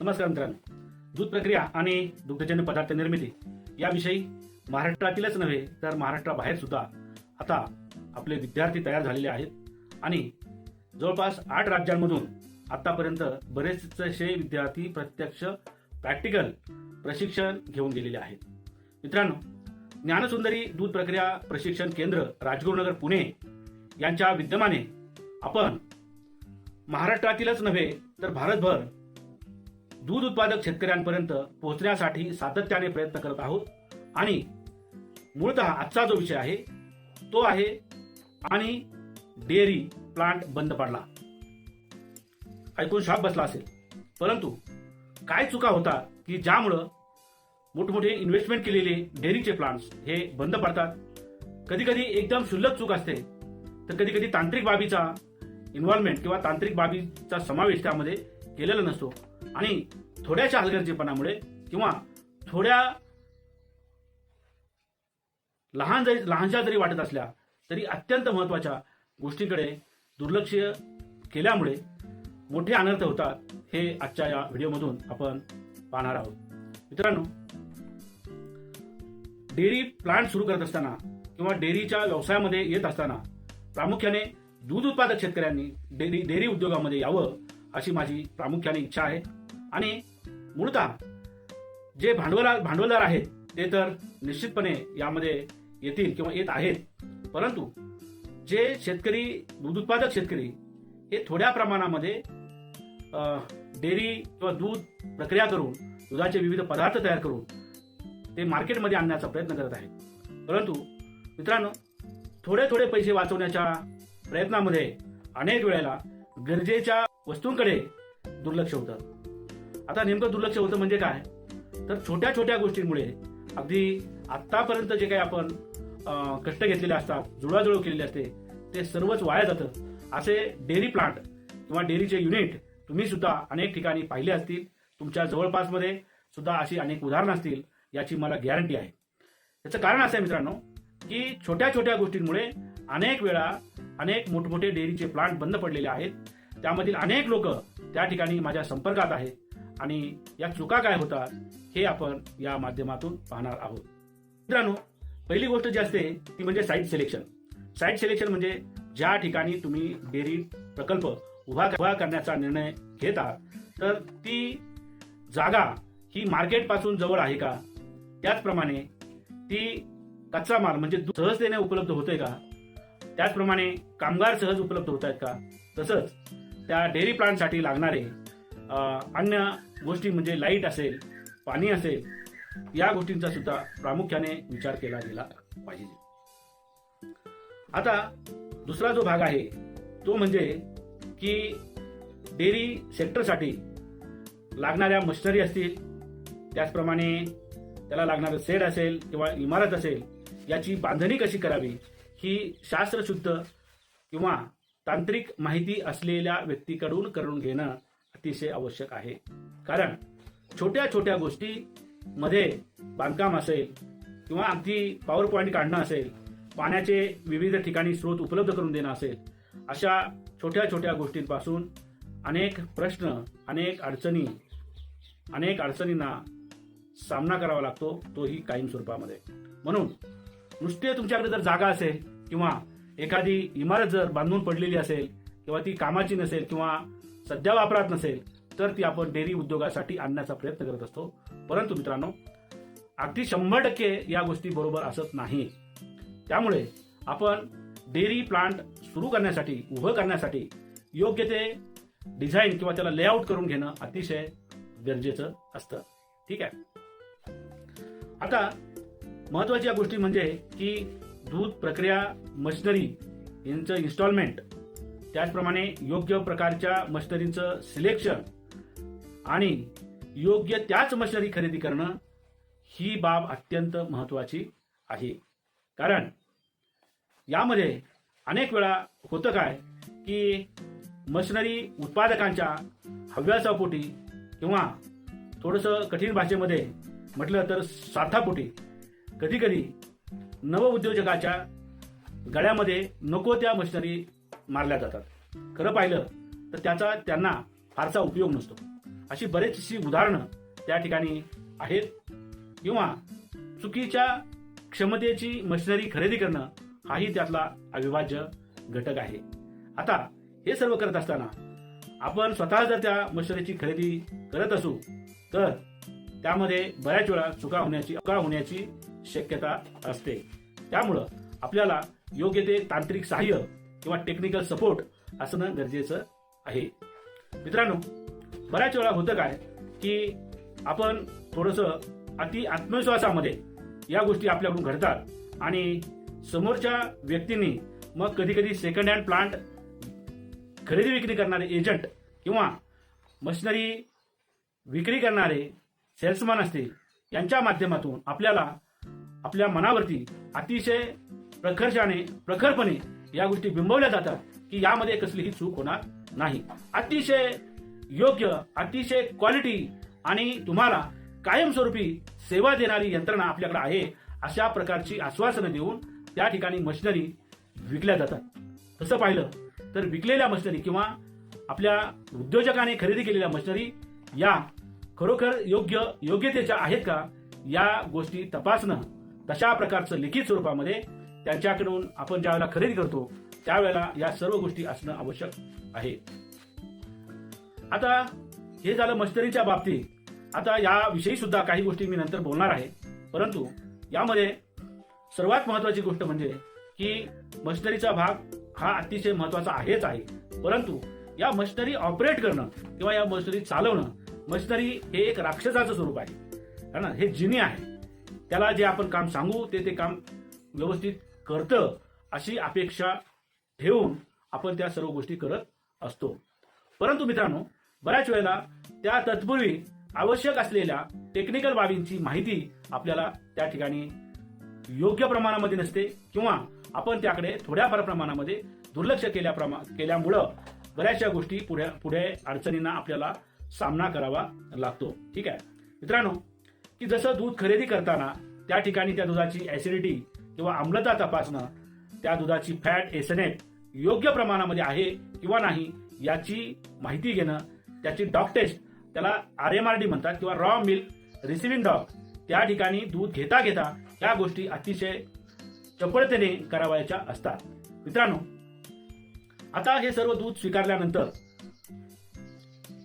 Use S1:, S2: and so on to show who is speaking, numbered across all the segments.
S1: नमस्कार मित्रांनो. दूध प्रक्रिया आणि दुग्धजन्य पदार्थ निर्मिती याविषयी महाराष्ट्रातीलच नव्हे तर महाराष्ट्राबाहेर सुद्धा आता आपले विद्यार्थी तयार झालेले आहेत. आणि जवळपास आठ राज्यांमधून आतापर्यंत बरेचसे विद्यार्थी प्रत्यक्ष प्रॅक्टिकल प्रशिक्षण घेऊन गेलेले आहेत. मित्रांनो ज्ञानसुंदरी दूध प्रक्रिया प्रशिक्षण केंद्र राजगुरुनगर पुणे यांच्या विद्यमाने आपण महाराष्ट्रातीलच नव्हे तर भारतभर दूध उत्पादक शेतकऱ्यांपर्यंत पोहोचण्यासाठी सातत्याने प्रयत्न करत आहोत. आणि मूळतः आजचा जो विषय आहे तो आहे आणि डेअरी प्लांट बंद पडला. ऐकून शॉक बसला असेल. परंतु काय चुका होता की ज्यामुळं मोठमोठे इन्व्हेस्टमेंट केलेले डेअरीचे प्लांट्स हे बंद पडतात? कधी कधी एकदम क्षुल्लक चूक असते. तर कधी कधी तांत्रिक बाबीचा इन्व्हॉल्वमेंट किंवा तांत्रिक बाबीचा समावेश त्यामध्ये केलेला नसतो. आणि थोड्याशा हलगर्जीपणामुळे किंवा थोड्या लहान जरी लहानशा जरी वाटत असल्या तरी अत्यंत महत्त्वाच्या गोष्टीकडे दुर्लक्ष केल्यामुळे मोठे अनर्थ होतात हे आजच्या या व्हिडिओमधून आपण पाहणार आहोत. मित्रांनो डेअरी प्लांट सुरू करत असताना किंवा डेअरीच्या व्यवसायामध्ये येत असताना प्रामुख्याने दूध उत्पादक शेतकऱ्यांनी डेअरी डेअरी उद्योगामध्ये यावं अशी माझी प्रामुख्याने इच्छा आहे. आणि मूळतः जे भांडवला भांडवलदार आहेत ते तर निश्चितपणे यामध्ये येतील किंवा येत आहेत. परंतु जे शेतकरी दूध उत्पादक शेतकरी हे थोड्या प्रमाणामध्ये डेअरी किंवा दूध प्रक्रिया करून दुधाचे विविध पदार्थ तयार करून ते मार्केटमध्ये आणण्याचा प्रयत्न करत आहेत. परंतु मित्रांनो थोडे थोडे पैसे वाचवण्याच्या प्रयत्नामध्ये अनेक वेळेला गरजेच्या वस्तूंकडे दुर्लक्ष होतं. आता नेमकं दुर्लक्ष होतं म्हणजे काय? तर छोट्या छोट्या गोष्टींमुळे अगदी आत्तापर्यंत जे काही आपण कष्ट घेतलेले असतात जुळाजुळव केलेले असते ते सर्वच वाया जातं. असे डेअरी प्लांट किंवा डेअरीचे युनिट तुम्ही सुद्धा अनेक ठिकाणी पाहिले असतील. तुमच्या जवळपासमध्ये सुद्धा अशी अनेक उदाहरणं असतील याची मला गॅरंटी आहे. याचं कारण असं आहे मित्रांनो की छोट्या छोट्या गोष्टींमुळे अनेक वेळा अनेक मोठमोठे डेअरीचे प्लांट बंद पडलेले आहेत. त्यामधील अनेक लोक त्या ठिकाणी माझ्या संपर्कात आहेत. आणि या चुका काय होतात हे आपण या माध्यमातून पाहणार आहोत. मित्रांनो पहिली गोष्ट जी असते ती म्हणजे साईट सिलेक्शन साईट सिलेक्शन म्हणजे ज्या ठिकाणी तुम्ही डेअरी प्रकल्प उभा उभा करण्याचा निर्णय घेता तर ती जागा ही मार्केटपासून जवळ आहे का? त्याचप्रमाणे ती कच्चा माल म्हणजे सहजतेने उपलब्ध होते का? त्याचप्रमाणे कामगार सहज उपलब्ध होत आहेत का? तसंच त्या डेअरी प्लांटसाठी लागणारे अन्य गोष्टी म्हणजे लाइट असेल पाणी असेल या गोष्टींचा सुद्धा प्रामुख्याने विचार केला गेला पाहिजे. आता दुसरा जो भाग आहे तो म्हणजे की डेअरी सेक्टरसाठी लागणाऱ्या मशिनरी असतील त्याचप्रमाणे त्याला लागणारं सेड असेल किंवा इमारत असेल याची बांधणी कशी करावी ही शास्त्रशुद्ध किंवा तांत्रिक माहिती असलेल्या व्यक्तीकडून करून घेणं अतिशय आवश्यक आहे. कारण छोट्या छोट्या गोष्टी मध्ये बांधकाम असेल किंवा अगदी पॉवर पॉईंट काढणं असेल पाण्याचे विविध ठिकाणी स्रोत उपलब्ध करून देणं असेल अशा छोट्या छोट्या गोष्टींपासून अनेक प्रश्न अनेक अडचणी अनेक अडचणींना सामना करावा लागतो तोही कायम स्वरूपामध्ये. म्हणून नुसते तुमच्याकडे जर जागा असेल किंवा एखादी इमारत जर बांधून पडलेली असेल किंवा ती कामाची नसेल किंवा सध्या वापरात नसेल तर ती आपण डेअरी उद्योगासाठी आणण्याचा प्रयत्न करत असतो. परंतु मित्रांनो अगदी शंभर टक्के या गोष्टी बरोबर असत नाही. त्यामुळे आपण डेअरी प्लांट सुरू करण्यासाठी उभं करण्यासाठी योग्य ते डिझाईन किंवा त्याला लेआउट करून घेणं अतिशय गरजेचं असतं. ठीक आहे? आता महत्त्वाच्या गोष्टी म्हणजे की दूध प्रक्रिया मशिनरी यांचं इन्स्टॉलमेंट त्याचप्रमाणे योग्य प्रकारच्या मशिनरीचं सिलेक्शन आणि योग्य त्याच मशिनरी खरेदी करणं ही बाब अत्यंत महत्वाची आहे. कारण यामध्ये अनेक वेळा होतं काय की मशिनरी उत्पादकांच्या हव्यासापोटी किंवा थोडंसं कठीण भाषेमध्ये म्हटलं तर सार्थापोटी कधीकधी नवउद्योजकाच्या गळ्यामध्ये नको त्या मशिनरी मारल्या जातात. खरं पाहिलं तर त्याचा त्यांना फारसा उपयोग नसतो. अशी बरेचशी उदाहरणं त्या ठिकाणी आहेत. किंवा चुकीच्या क्षमतेची मशिनरी खरेदी करणं हाही त्यातला अविभाज्य घटक आहे. आता हे सर्व करत असताना आपण स्वतः जर त्या मशिनरीची खरेदी करत असू तर त्यामध्ये बऱ्याच वेळा चुका होण्याची अका होण्याची शक्यता असते. त्यामुळं आपल्याला योग्य ते तांत्रिक सहाय्य किंवा टेक्निकल सपोर्ट असणं गरजेचं आहे. मित्रांनो बऱ्याच वेळा होतं काय की आपण थोडंसं अति आत्मविश्वासामध्ये या गोष्टी आपल्याकडून घडतात आणि समोरच्या व्यक्तींनी मग कधी कधी सेकंड हँड प्लांट खरेदी विक्री करणारे एजंट किंवा मशिनरी विक्री करणारे सेल्समन असतील यांच्या माध्यमातून आपल्याला आपल्या मनावरती अतिशय प्रखर्षाने प्रखरपणे या गोष्टी बिंबवल्या जातात की यामध्ये कसलीही चूक होणार नाही. अतिशय योग्य अतिशय क्वालिटी आणि तुम्हाला कायमस्वरूपी सेवा देणारी यंत्रणा आपल्याकडे आहे अशा प्रकारची आश्वासनं देऊन त्या ठिकाणी मशिनरी विकल्या जातात. तसं पाहिलं तर विकलेल्या मशिनरी किंवा आपल्या उद्योजकाने खरेदी केलेल्या मशिनरी या खरोखर योग्य योग्यतेच्या आहेत का या गोष्टी तपासणं तशा प्रकारचं लिखित स्वरूपामध्ये त्यांच्याकडून आपण ज्यावेळेला खरेदी करतो त्यावेळेला या सर्व गोष्टी असणं आवश्यक आहे. आता हे झालं मष्टरीच्या बाबतीत. आता याविषयी सुद्धा काही गोष्टी मी नंतर बोलणार आहे. परंतु यामध्ये सर्वात महत्वाची गोष्ट म्हणजे की मशिनरीचा भाग हा अतिशय महत्त्वाचा आहेच आहे. परंतु या मशनरी ऑपरेट करणं किंवा या मशनरी चालवणं मशनरी हे एक राक्षसाचं स्वरूप आहे. है ना? हे जिनी आहे. त्याला जे आपण काम सांगू ते ते काम व्यवस्थित करतं अशी अपेक्षा ठेवून आपण त्या सर्व गोष्टी करत असतो. परंतु मित्रांनो बऱ्याच वेळेला त्या तत्पूर्वी आवश्यक असलेल्या टेक्निकल बाबींची माहिती आपल्याला त्या ठिकाणी योग्य प्रमाणामध्ये नसते किंवा आपण त्याकडे थोड्याफार प्रमाणामध्ये दुर्लक्ष केल्या केल्यामुळं बऱ्याचशा गोष्टी पुढे पुढे अडचणींना आपल्याला सामना करावा लागतो. ठीक आहे? मित्रांनो की जसं दूध खरेदी करताना त्या ठिकाणी त्या दुधाची ऍसिडिटी किंवा आम्लता तपासणं त्या दुधाची फॅट एसनेट योग्य प्रमाणामध्ये आहे किंवा नाही याची माहिती घेणं त्याची डॉग टेस्ट त्याला आर एम आर डी म्हणतात किंवा रॉ मिल्क रिसिव्हिंग डॉग. त्या ठिकाणी दूध घेता घेता या गोष्टी अतिशय चपळतेने करावायच्या असतात. मित्रांनो आता हे सर्व दूध स्वीकारल्यानंतर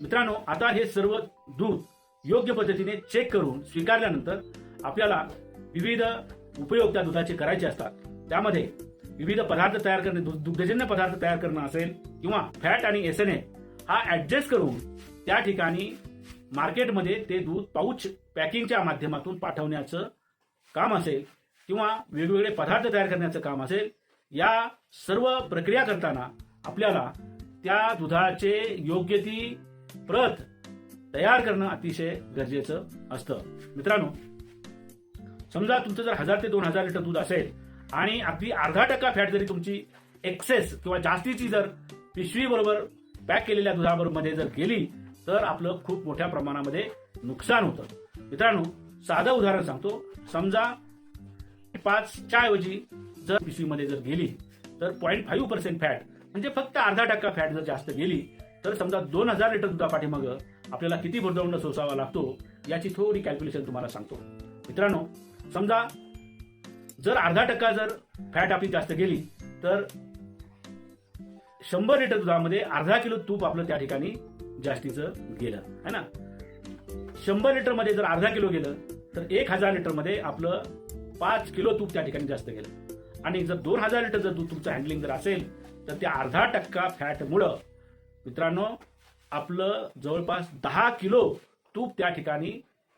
S1: मित्रांनो आता हे सर्व दूध योग्य पद्धतीने चेक करून स्वीकारल्यानंतर आपल्याला विविध उपयोग त्या दुधाचे करायचे असतात. त्यामध्ये विविध पदार्थ तयार करणे दु- दुग्धजन्य पदार्थ तयार करणं असेल किंवा फॅट आणि एस एन ए हा ऍडजस्ट करून त्या ठिकाणी मार्केटमध्ये ते दूध पाऊच पॅकिंगच्या माध्यमातून पाठवण्याचं काम असेल किंवा वेगवेगळे पदार्थ तयार करण्याचं काम असेल या सर्व प्रक्रिया करताना आपल्याला त्या दुधाचे योग्य ती प्रत तयार करणं अतिशय गरजेचं असतं. मित्रांनो समजा तुमचं जर हजार ते दोन हजार लिटर दूध असेल आणि अगदी अर्धा टक्का फॅट जरी तुमची एक्सेस किंवा जास्तीची जर पिशवी बरोबर पॅक केलेल्या दुधाबरोबरमध्ये जर गेली तर आपलं खूप मोठ्या प्रमाणामध्ये नुकसान होतं. मित्रांनो साधं उदाहरण सांगतो. समजा पाचच्या ऐवजी जर पिशवीमध्ये जर गेली तर पॉईंट फाईव्ह पर्सेंट फॅट म्हणजे फक्त अर्धा टक्का फॅट जर जास्त गेली तर समजा दोन हजार लिटर दुधापाठीमाग आपल्याला किती भुर्दंड सोसावा लागतो याची थोडी कॅल्क्युलेशन तुम्हाला सांगतो. मित्रांनो समजा जर अर्धा टक्का जर फॅट आपली जास्त गेली तर शंभर लिटर दुधामध्ये अर्धा किलो तूप आपलं त्या ठिकाणी जास्तीचं गेलं है ना? शंभर लिटरमध्ये जर अर्धा किलो गेलं तर एक हजार लिटरमध्ये आपलं पाच किलो तूप त्या ठिकाणी जास्त गेलं. आणि जर दोन हजार लिटर जर दूध तुमचं हँडलिंग जर असेल तर त्या अर्धा टक्का फॅटमुळं मित्रांनो आपलं जवळपास दहा किलो तूप त्या ठिकाणी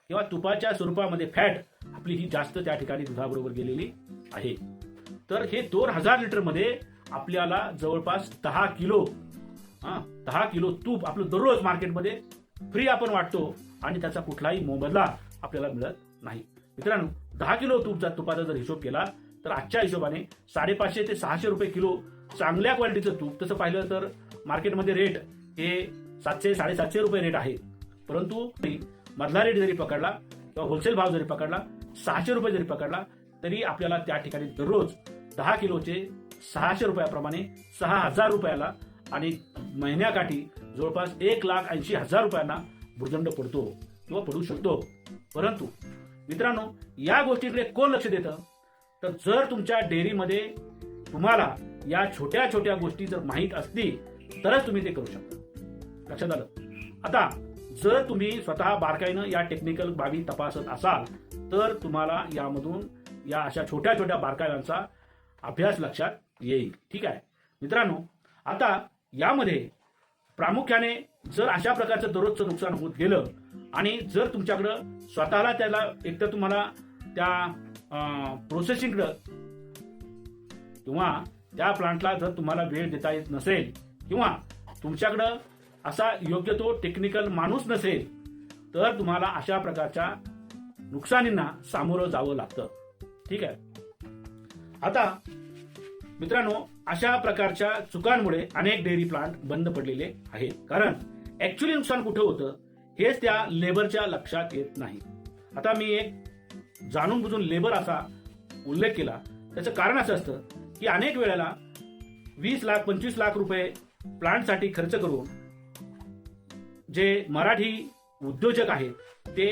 S1: किंवा तुपाच्या स्वरूपामध्ये फॅट आपली ही जास्त त्या ठिकाणी दुधाबरोबर गेलेली आहे. तर हे दोन हजार लिटरमध्ये आपल्याला जवळपास दहा किलो हा दहा किलो तूप आपलं दररोज मार्केटमध्ये फ्री आपण वाटतो आणि त्याचा कुठलाही मोबदला आपल्याला मिळत नाही. मित्रांनो दहा किलो तूपचा तुपाचा जर हिशोब केला तर आजच्या हिशोबाने साडेपाचशे ते सहाशे रुपये किलो चांगल्या क्वालिटीचं तूप तसं पाहिलं तर मार्केटमध्ये रेट हे सातशे साडेसातशे रुपये रेट आहे. परंतु मधला रेट जरी पकडला किंवा होलसेल भाव जरी पकडला सहाशे रुपये जरी पकडला तरी आपल्याला त्या ठिकाणी दररोज दहा किलोचे सहाशे रुपयाप्रमाणे सहा हजार रुपयाला आणि महिन्याकाठी जवळपास एक लाख ऐंशी हजार रुपयांना भूर्दंड पडतो किंवा पडू शकतो. परंतु मित्रांनो या गोष्टीकडे कोण लक्ष देतं? तर जर तुमच्या डेअरीमध्ये तुम्हाला या छोट्या छोट्या गोष्टी जर माहीत असतील तरच तुम्ही ते करू शकता. लक्षात आलं? आता जर तुम्ही स्वतः बारकाईनं या टेक्निकल बाबी तपासत असाल तर तुम्हाला यामधून या अशा छोट्या छोट्या बारकाव्यांचा अभ्यास लक्षात येईल. ठीक आहे? मित्रांनो आता यामध्ये प्रामुख्याने जर अशा प्रकारचं दररोजचं नुकसान होत गेलं आणि जर तुमच्याकडं स्वतःला त्याला एकतर तुम्हाला त्या प्रोसेसिंगकडं किंवा त्या प्लांटला जर तुम्हाला वेळ देता येत नसेल किंवा तुमच्याकडं असा योग्य तो टेक्निकल माणूस नसेल तर तुम्हाला अशा प्रकारच्या नुकसानींना सामोरं जावं लागतं. ठीक आहे? आता मित्रांनो अशा प्रकारच्या चुकांमुळे अनेक डेअरी प्लांट बंद पडलेले आहेत. कारण ऍक्च्युली नुकसान कुठं होतं हेच त्या लेबरच्या लक्षात येत नाही. आता मी एक जाणून बुजून लेबर असा उल्लेख केला. त्याचं कारण असं असतं की अनेक वेळेला वीस लाख पंचवीस लाख रुपये प्लांटसाठी खर्च करून जे मराठी उद्योजक आहेत ते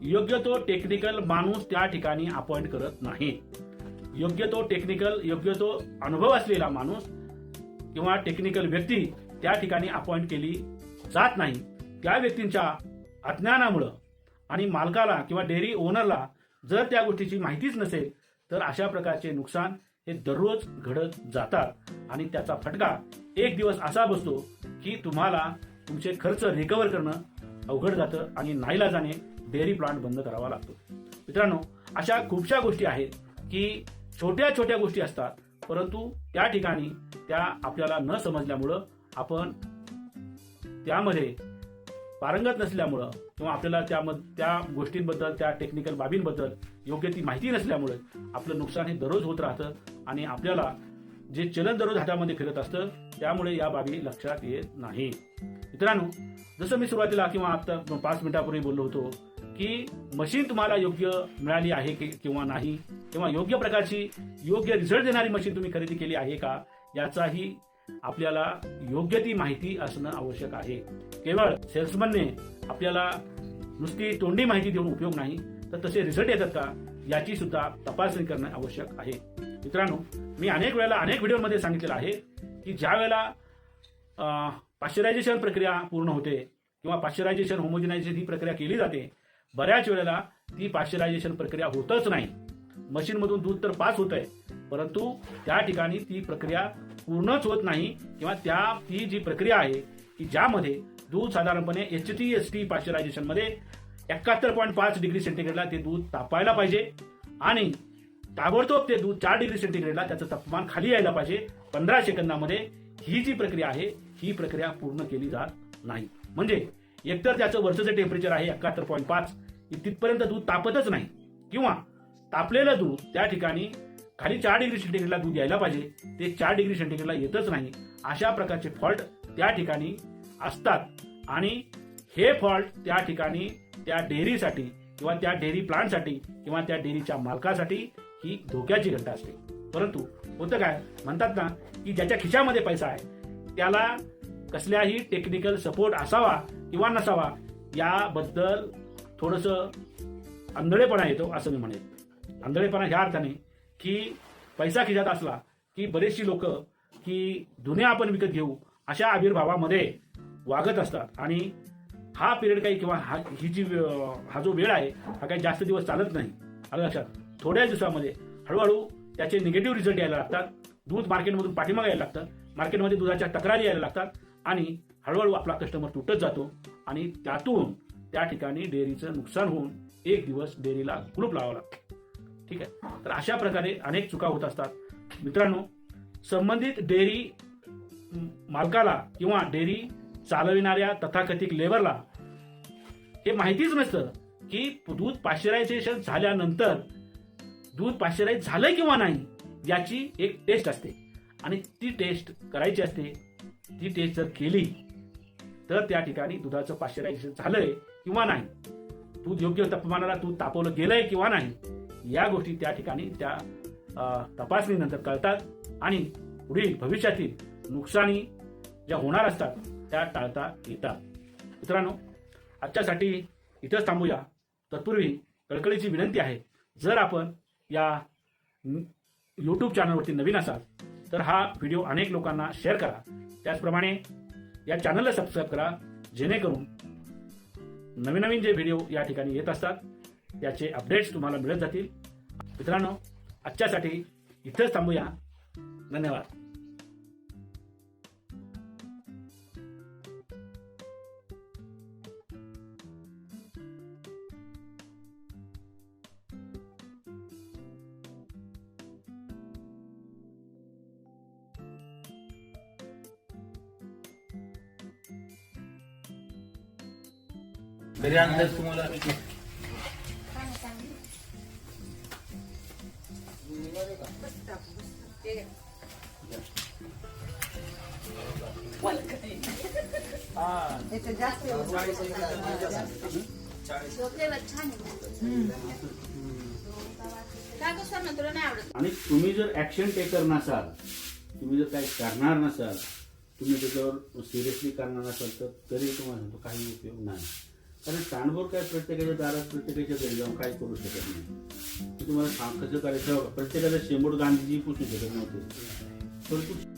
S1: योग्य तो टेक्निकल माणूस त्या ठिकाणी अपॉइंट करत नाही योग्य तो टेक्निकल योग्य तो अनुभव असलेला माणूस किंवा टेक्निकल व्यक्ती त्या ठिकाणी अपॉइंट केली जात नाही. त्या व्यक्तींच्या अज्ञानामुळं आणि मालकाला किंवा डेअरी ओनरला जर त्या गोष्टीची माहितीच नसेल तर अशा प्रकारचे नुकसान हे दररोज घडत जातात. आणि त्याचा फटका एक दिवस असा बसतो की तुम्हाला तुमचे खर्च रिकवर करणं अवघड जातं आणि नाईलाजाने डेअरी प्लांट बंद करावा लागतो. मित्रांनो अशा खूपशा गोष्टी आहेत की छोट्या छोट्या गोष्टी असतात परंतु त्या ठिकाणी त्या आपल्याला न समजल्यामुळं आपण त्यामध्ये पारंगत नसल्यामुळं किंवा आपल्याला त्यामध्ये त्या गोष्टींबद्दल त्या टेक्निकल बाबींबद्दल योग्य ती माहिती नसल्यामुळे आपलं नुकसान हे दररोज होत राहतं आणि आपल्याला जे चलन दररोज हातामध्ये फिरत असतं त्यामुळे या बाबी लक्षात येत नाही. मित्रांनो जसं मी सुरुवातीला किंवा आता पाच मिनिटापूर्वी बोललो होतो की मशीन तुम्हाला योग्य मिळाली आहे की किंवा नाही? किंवा योग्य प्रकारची योग्य रिझल्ट देणारी मशीन तुम्ही खरेदी केली आहे का? याचाही आपल्याला योग्य ती माहिती असणं आवश्यक आहे. केवळ सेल्समनने आपल्याला नुसती तोंडी माहिती देऊन उपयोग नाही तर तसे रिझल्ट येतात का? याची सुद्धा तपासणी करणं आवश्यक आहे. मित्रांनो मी अनेक वेळेला अनेक व्हिडिओमध्ये सांगितलेलं आहे की ज्या वेळेला पाश्चरायझेशन प्रक्रिया पूर्ण होते किंवा पाश्चरायझेशन होमोजिनायझेशन ही प्रक्रिया केली जाते बऱ्याच वेळेला ती पाश्चरायझेशन प्रक्रिया होतच नाही. मशीनमधून दूध तर पास होत आहे परंतु त्या ठिकाणी ती प्रक्रिया पूर्णच होत नाही किंवा त्या ती जी प्रक्रिया आहे की ज्यामध्ये दूध साधारणपणे एच टी एस टी पाश्चरायझेशनमध्ये एकाहत्तर पॉईंट पाच डिग्री सेंटीग्रेडला ते दूध तापायला पाहिजे आणि ताबडतोब ते दूध चार डिग्री सेंटीग्रेडला त्याचं तापमान खाली यायला पाहिजे. पंधरा सेकंदामध्ये ही जी प्रक्रिया आहे ही प्रक्रिया पूर्ण केली जात नाही. म्हणजे एकतर त्याचं वरचं जे टेम्परेचर आहे एकाहत्तर पॉईंट पाच तिथपर्यंत दूध तापतच नाही. किंवा तापलेलं दूध त्या ठिकाणी खाली चार डिग्री सेंटीग्रेडला दूध यायला पाहिजे. ते चार डिग्री सेंटीग्रेडला येतच नाही. अशा प्रकारचे फॉल्ट त्या ठिकाणी असतात. आणि हे फॉल्ट त्या ठिकाणी त्या डेअरीसाठी किंवा त्या डेअरी प्लांटसाठी किंवा त्या डेअरीच्या मालकासाठी ही धोक्याची घंटा असते. परंतु होतं काय? म्हणतात ना की ज्याच्या खिशामध्ये पैसा आहे त्याला कसल्याही टेक्निकल सपोर्ट असावा किंवा नसावा याबद्दल थोडंसं आंधळेपणा येतो असं मी म्हणेन. आंधळेपणा ह्या अर्थाने की पैसा खिशात असला की बरेचशी लोक की धुणे आपण विकत घेऊ अशा आविर्भावामध्ये वागत असतात. आणि हा पिरियड काही किंवा हा ही जी हा जो वेळ आहे हा काही जास्त दिवस चालत नाही. आलं लक्षात? थोड्याच दिवसामध्ये हळूहळू त्याचे निगेटिव्ह रिझल्ट यायला लागतात. दूध मार्केटमधून पाठीमागे यायला लागतं मार्केटमध्ये दुधाच्या तक्रारी यायला लागतात. आणि हळूहळू आपला कस्टमर तुटत जातो. आणि त्यातून त्या ठिकाणी डेअरीचं नुकसान होऊन एक दिवस डेअरीला कुलूप लावावं लागतं. ठीक आहे? तर अशा प्रकारे अनेक चुका होत असतात. मित्रांनो संबंधित डेअरी मालकाला किंवा डेअरी चालविणाऱ्या तथाकथित लेबरला हे माहितीच नसतं की दूध पाश्चरायझेशन झाल्यानंतर दूध पाश्चराईज झालं किंवा नाही याची एक टेस्ट असते. आणि ती टेस्ट करायची असते ती टेस्ट जर केली तर त्या ठिकाणी दुधाचं पाश्चरायझेशन झालंय किंवा नाही? दूध योग्य तापमानाला दूध तापवलं गेलंय किंवा नाही? या गोष्टी त्या ठिकाणी त्या तपासणीनंतर कळतात आणि पुढील भविष्यातील नुकसानी ज्या होणार असतात त्या टाळता येतात. मित्रांनो
S2: आजच्यासाठी इथंच थांबूया. तत्पूर्वी कळकळीची विनंती आहे जर आपण या यूट्यूब चॅनलवरती नवीन असाल तर हा व्हिडिओ अनेक लोकांना शेअर करा. त्याचप्रमाणे या चॅनलला सबस्क्राईब करा जेणेकरून नवीन नवीन जे व्हिडिओ या ठिकाणी येत असतात त्याचे अपडेट्स तुम्हाला मिळत जातील. मित्रांनो आजच्यासाठी इथंच थांबूया. धन्यवाद.
S1: आणि तुम्ही जर ऍक्शन टेकर नसाल तुम्ही जर काही करणार नसाल तुम्ही त्याच्यावर सिरियसली करणार नसाल तर तरी तुम्हाला सांगतो काही उपयोग नाही. कारण सांडभोर काय प्रत्येकाच्या दारात प्रत्येकाच्या घरी जाऊन काही करू शकत नाही. तुम्हाला सांग कसं करायचं प्रत्येकाला शेंबूड गांधीजी पुसू शकत नव्हते. परंतु